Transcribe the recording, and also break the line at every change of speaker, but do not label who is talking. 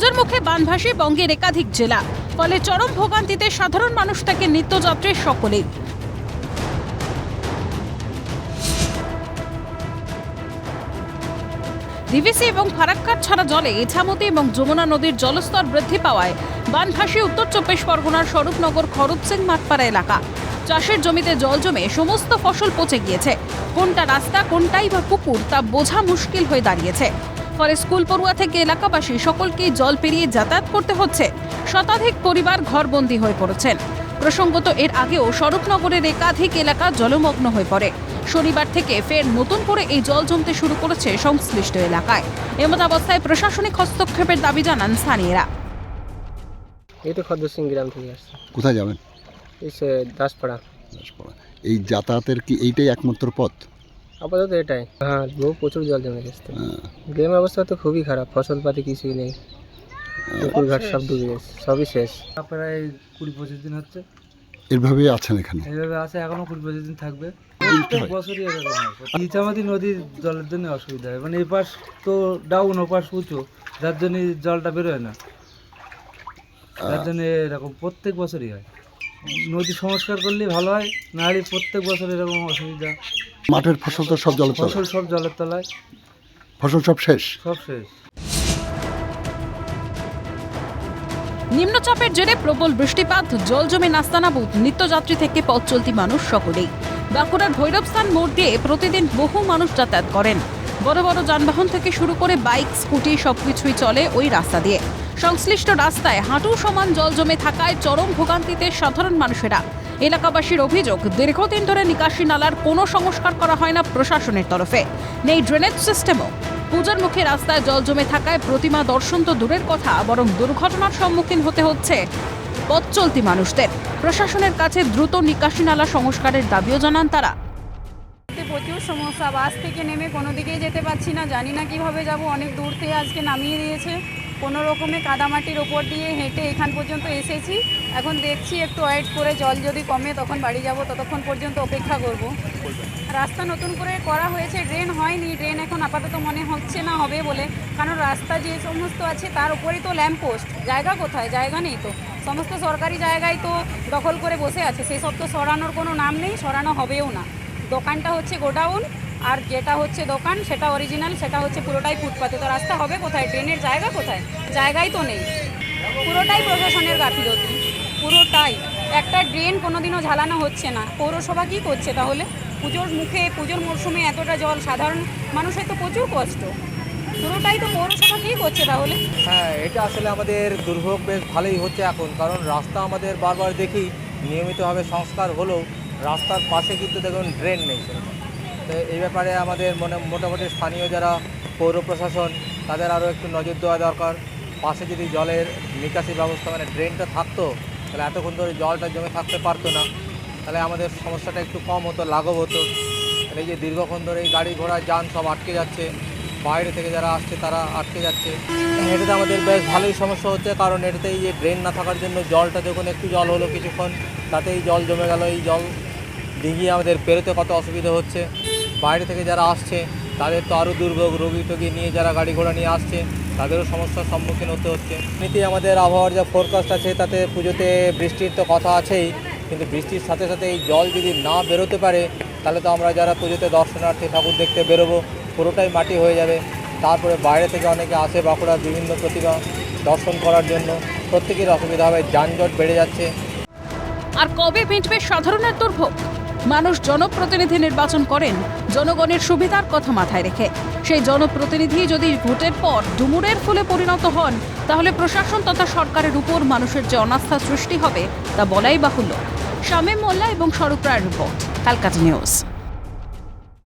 পূজার মুখে বানভাসী বঙ্গের একাধিক জেলা। ফলে চরম ভোগান্তিতে সাধারণ মানুষ থেকে নিত্যযাত্রীর সকলেই ডিভিসি এবং ফারাক্কার ছাড়া জলে ইছামতি এবং যমুনা নদীর জলস্তর বৃদ্ধি পাওয়ায় বানভাসী উত্তর চব্বিশ পরগনার স্বরূপনগর খরচ সিং মাঠপাড়া এলাকা। চাষের জমিতে জল জমে সমস্ত ফসল পচে গিয়েছে। কোনটা রাস্তা, কোনটাই বা পুকুর তা বোঝা মুশকিল হয়ে দাঁড়িয়েছে। ফলে স্কুল পড়ুয়া থেকে এলাকাবাসী সকলকেই জল পেরিয়ে যাতায়াত করতে হচ্ছে। শতাধিক পরিবার ঘরবন্দি হয়ে পড়েছেন। প্রসঙ্গত এর আগেও স্বরূপনগরের একাধিক এলাকা জলমগ্ন হয়ে পড়ে। শনিবার থেকে ফের নতুন করে এই জল জমতে শুরু করেছে সংশ্লিষ্ট এলাকায়। এমতাবস্থায় প্রশাসনিক হস্তক্ষেপের দাবি জানান স্থানীয়রা।
এই তো খদ্দ সিং গ্রাম থেকে আসছে।
কোথায় যাবেন?
এই সে দাসপাড়া।
দাসপাড়া। এই যাতায়াতের কি এইটাই একমাত্র পথ?
আপাতত এটাই। হ্যাঁ বহু প্রচুর জল জমে গেছে।
আহ,
গ্রামের অবস্থা তো খুবই খারাপ ফসল পাতি কিছুই নেই। পুকুর ঘাট সব ডুবে গেছে সবই শেষ।
প্রায় কুড়ি পঁচিশ দিন হচ্ছে।
এভাবেই আছেন এখানে?
এইভাবে আছে এখনও কুড়ি পঁচিশ দিন থাকবে। বছরই এরকম হয়। ইচামাতি নদীর জলের জন্য অসুবিধা হয়। মানে এপাশ তো ডাউন ওপাশ উঁচু। যার জন্য জলটা বেরোয় না। যার জন্য এরকম প্রত্যেক বছরই হয়। নদী সংস্কার করলে ভালো হয় নাহলে প্রত্যেক বছর এরকম অসুবিধা।
মাঠের ফসল তো সব জলে
ফসল সব জলের তলায়।
ফসল সব শেষ?
সব শেষ।
নিম্নচাপের জেরে প্রবল বৃষ্টিপাত জল জমে নাস্তানাবুদ নিত্যযাত্রী থেকে পথ চলতি মানুষ সকলেই। বাঁকুড়ার ভৈরবস্থান মোড় দিয়ে প্রতিদিন বহু মানুষ যাতায়াত করেন। বড় বড় যানবাহন থেকে শুরু করে বাইক স্কুটি সবকিছুই চলে ওই রাস্তা দিয়ে। সংশ্লিষ্ট রাস্তায় হাঁটু সমান জল জমে থাকায় চরম ভোগান্তিতে সাধারণ মানুষেরা। এলাকাবাসীর অভিযোগ, দীর্ঘদিন ধরে নিকাশি নালার কোনো সংস্কার করা হয় না প্রশাসনের তরফে। নেই ড্রেনেজ সিস্টেমও পূজার মুখে রাস্তায় জল জমে থাকায় প্রতিমা দর্শন তো দূরের কথা, বরং দুর্ঘটনার সম্মুখীন হতে হচ্ছে পথ চলতি মানুষদের। প্রশাসনের কাছে দ্রুত নিকাশি নালা সংস্কারের দাবিও জানান তারা।
প্রচুর সমস্যা, বাস থেকে নেমে কোনো দিকেই যেতে পারছি না। জানি না কীভাবে যাব, অনেক দূর থেকে আজকে নামিয়ে দিয়েছে। কোনো রকমে কাদামাটির ওপর দিয়ে হেঁটে এখান পর্যন্ত এসেছি। এখন দেখছি একটু ওয়েট করে জল যদি কমে তখন বাড়ি যাব, ততক্ষণ পর্যন্ত অপেক্ষা করব। রাস্তা নতুন করে করা হয়েছে ড্রেন হয়নি ড্রেন এখন আপাতত মনে হচ্ছে না হবে বলে। কারণ রাস্তা যে সমস্ত আছে তার উপরেই তো ল্যাম্প পোস্ট জায়গা কোথায়? জায়গা নেই তো। সমস্ত সরকারি জায়গায় তো দখল করে বসে আছে। সেসব তো সরানোর কোনো নাম নেই, সরানো হবেও না। দোকানটা হচ্ছে গোডাউন। আর যেটা হচ্ছে দোকান, সেটা অরিজিনাল সেটা হচ্ছে পুরোটাই ফুটপাতে। তো রাস্তা হবে কোথায়? ট্রেনের জায়গা কোথায়? জায়গাই তো নেই। পুরোটাই প্রশাসনের গাফিলতি। পুরোটাই। একটা ড্রেন কোনোদিনও ঝালানো হচ্ছে না। পৌরসভা কী করছে তাহলে? পুজোর মুখে, পুজোর মরশুমে এতটা জল, সাধারণ মানুষের তো প্রচুর কষ্ট। পুরোটাই তো পৌরসভা কী করছে তাহলে?
হ্যাঁ এটা আসলে আমাদের দুর্ভোগ বেশ ভালোই হচ্ছে এখন। কারণ রাস্তা আমাদের বারবার দেখি, নিয়মিতভাবে সংস্কার হলেও রাস্তার পাশে কিন্তু দেখুন ড্রেন নেই সেরকম। তো এই ব্যাপারে আমাদের মনে, মোটামুটি স্থানীয় যারা পৌর প্রশাসন, তাদের আরও একটু নজর দেওয়া দরকার। পাশে যদি জলের নিকাশি ব্যবস্থা মানে ড্রেনটা থাকতো, তাহলে এতক্ষণ ধরে জলটা জমে থাকতে পারতো না। তাহলে আমাদের সমস্যাটা একটু কম হতো, লাঘব হতো। এই যে দীর্ঘক্ষণ ধরে এই গাড়ি ঘোড়া, যান সব আটকে যাচ্ছে। বাইরে থেকে যারা আসছে, তারা আটকে যাচ্ছে। এটাতে আমাদের বেশ ভালোই সমস্যা হচ্ছে, কারণ এটাতে এই যে ড্রেন না থাকার জন্য জলটা যখন একটু জল হলো কিছুক্ষণ, তাতেই জল জমে গেল। এই জল ডিঙিয়ে আমাদের পেরোতে কত অসুবিধা হচ্ছে। বাইরে থেকে যারা আসছে, তাদের তো আরও দুর্ভোগ, রোগী টোগী নিয়ে যারা গাড়ি ঘোড়া নিয়ে আসছে, তাদেরও সমস্যার সম্মুখীন হতে হচ্ছে। এমনিতেই আমাদের আবহাওয়ার যা ফোরকাস্ট আছে, তাতে পুজোতে বৃষ্টির তো কথা আছেই, কিন্তু বৃষ্টির সাথে সাথে এই জল যদি না বেরোতে পারে, তাহলে তো আমরা যারা পুজোতে দর্শনার্থী ঠাকুর দেখতে বেরোবো, পুরোটাই মাটি হয়ে যাবে। তারপরে বাইরে থেকে অনেকে আসে বাঁকুড়ার বিভিন্ন প্রতিমা দর্শন করার জন্য। প্রত্যেকের অসুবিধা হবে, যানজট বেড়ে যাচ্ছে।
আর কবে মিটবে সাধারণের দুর্ভোগ? মানুষ জনপ্রতিনিধি নির্বাচন করেন, জনগণের সুবিধার কথা মাথায় রেখে। সেই জনপ্রতিনিধি যদি ভোটের পর ডুমুরের ফুলে পরিণত হন, তাহলে প্রশাসন তথা সরকারের উপর মানুষের যে অনাস্থা সৃষ্টি হবে, তা বলাই বাহুল্য। শামীম মোল্লা এবং স্বরূপ রায়ের রিপোর্ট কালকাটা নিউজ।